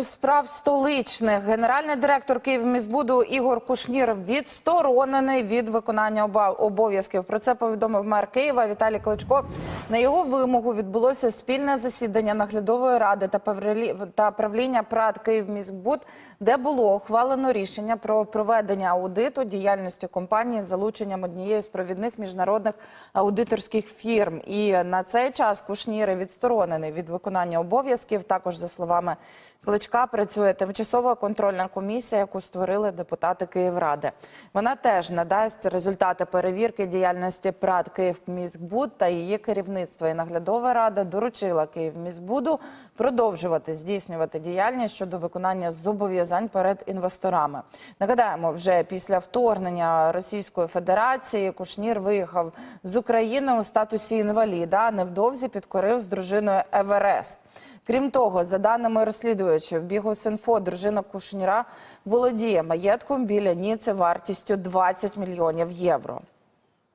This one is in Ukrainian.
справ столичних генеральний директор Київміськбуду Ігор Кушнір відсторонений від виконання обов'язків. Про це повідомив мер Києва Віталій Кличко. На його вимогу відбулося спільне засідання наглядової ради та правлі- та правління ПРАД Київміськбуд, де було ухвалено рішення про проведення аудиту діяльності компанії з залученням однієї з провідних міжнародних аудиторських фірм. І на цей час Кушнір відсторонений від виконання обов'язків. Також за словами Кличка працює тимчасова контрольна комісія, яку створили депутати Київради. Вона теж надасть результати перевірки діяльності ПРАД Київміськбуд та її керівництва. І наглядова рада доручила Київміськбуду продовжувати здійснювати діяльність щодо виконання зобов'язань перед інвесторами. Нагадаємо, вже після вторгнення Російської Федерації Кушнір виїхав з України у статусі інваліда. Невдовзі підкорив з дружиною Еверест. Крім того, за даними розслідувачів, Бігус.Інфо, дружина Кушніра володіє маєтком біля Ніци вартістю 20 мільйонів євро.